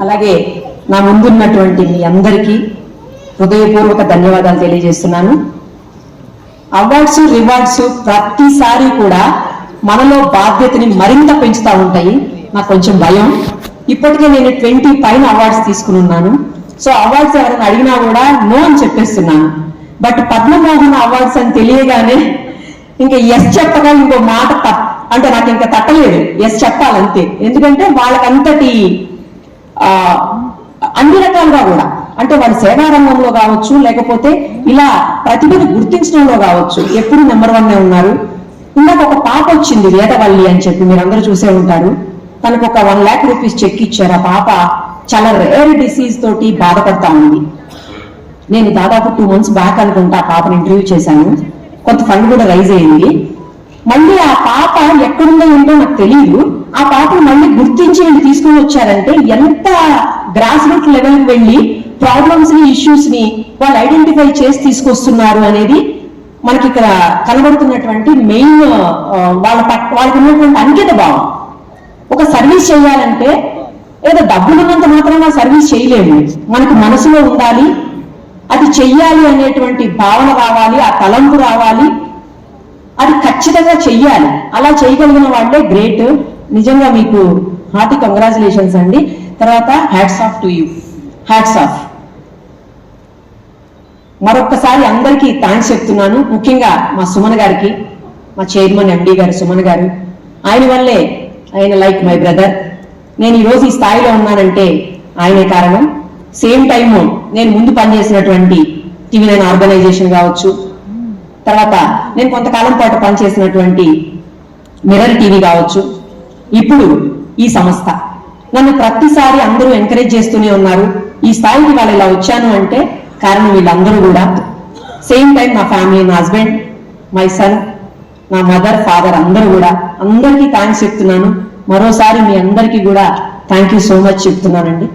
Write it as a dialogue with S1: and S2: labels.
S1: అలాగే నా ముందున్నటువంటి మీ అందరికీ హృదయపూర్వక ధన్యవాదాలు తెలియజేస్తున్నాను. అవార్డ్స్ రివార్డ్స్ ప్రతిసారి కూడా మనలో బాధ్యతని మరింత పెంచుతూ ఉంటాయి. నాకు కొంచెం భయం. ఇప్పటికే నేను ట్వంటీ పైన అవార్డ్స్ తీసుకుని ఉన్నాను. సో అవార్డ్స్ ఎవరైనా అడిగినా కూడా నో అని చెప్పేస్తున్నాను. బట్ పద్మమోహన్ అవార్డ్స్ అని తెలియగానే ఇంకా ఎస్ చెప్పగా ఇంకో మాట అంటే నాకు ఇంకా తట్టలేదు. ఎస్ చెప్పాలంతే. ఎందుకంటే వాళ్ళకంతటి అన్ని రకాలుగా కూడా. అంటే వారి సేవారంగంలో కావచ్చు లేకపోతే ఇలా ప్రతిభను గుర్తించడంలో కావచ్చు ఎప్పుడు నెంబర్ వన్ ఉన్నారు. ఇందాక ఒక పాప వచ్చింది వేదవల్లి అని చెప్పి మీరు అందరూ చూసే ఉంటారు. తనకు ఒక వన్ ల్యాక్ రూపీస్ చెక్ ఇచ్చారు. ఆ పాప చాలా రేర్ డిసీజ్ తోటి బాధపడతా ఉంది. నేను దాదాపు టూ మంత్స్ బ్యాక్ అనుకుంటా ఆ పాపను ఇంటర్వ్యూ చేశాను. కొంత ఫండ్ కూడా రైజ్ అయింది. మళ్ళీ ఆ పాప ఎక్కడుందో ఏంటో నాకు తెలియదు ఆ పాపను మళ్ళీ గుర్తించి వీళ్ళు తీసుకొని వచ్చారంటే ఎంత గ్రాస్ రూట్ లెవెల్కి వెళ్ళి ప్రాబ్లమ్స్ని ఇష్యూస్ని వాళ్ళు ఐడెంటిఫై చేసి తీసుకొస్తున్నారు అనేది మనకి ఇక్కడ కనబడుతున్నటువంటి మెయిన్ వాళ్ళ పట్- వాళ్ళకి ఉన్నటువంటి అంకిత భావం. ఒక సర్వీస్ చేయాలంటే ఏదో డబ్బులు ఉన్నంత మాత్రంగా సర్వీస్ చేయలేము. మనకు మనసులో ఉండాలి అది చెయ్యాలి అనేటువంటి భావన రావాలి ఆ తలంపు రావాలి. అది ఖచ్చితంగా చెయ్యాలి. అలా చేయగలిగిన వాళ్ళే గ్రేట్ నిజంగా మీకు హార్టీ కంగ్రాచులేషన్స్ అండి. తర్వాత hats off to you. Hats off. మరొక్కసారి అందరికీ థ్యాంక్స్ చెప్తున్నాను. ముఖ్యంగా మా సుమన్ గారికి మా చైర్మన్ ఎండి గారు సుమన్ గారు. ఆయన వల్లే ఆయన లైక్ మై బ్రదర్. నేను ఈరోజు ఈ స్థాయిలో ఉన్నానంటే ఆయనే కారణం. సేమ్ టైం నేను ముందు పనిచేసినటువంటి టీవీ నైన్ ఆర్గనైజేషన్ కావచ్చు. తర్వాత నేను కొంతకాలం పాటు పనిచేసినటువంటి మిర్రర్ టీవీ కావచ్చు. ఇప్పుడు ఈ సంస్థ. నన్ను ప్రతిసారి అందరూ ఎంకరేజ్ చేస్తూనే ఉన్నారు. ఈ స్థాయికి వాళ్ళు ఇలా వచ్చాను అంటే కారణం వీళ్ళందరూ కూడా. సేమ్ టైం నా ఫ్యామిలీ నా హస్బెండ్ మై సన్ నా మదర్ ఫాదర్ అందరూ కూడా. అందరికీ థ్యాంక్స్ చెప్తున్నాను. మరోసారి మీ అందరికీ కూడా థ్యాంక్ యూ సో మచ్ చెప్తున్నానండి.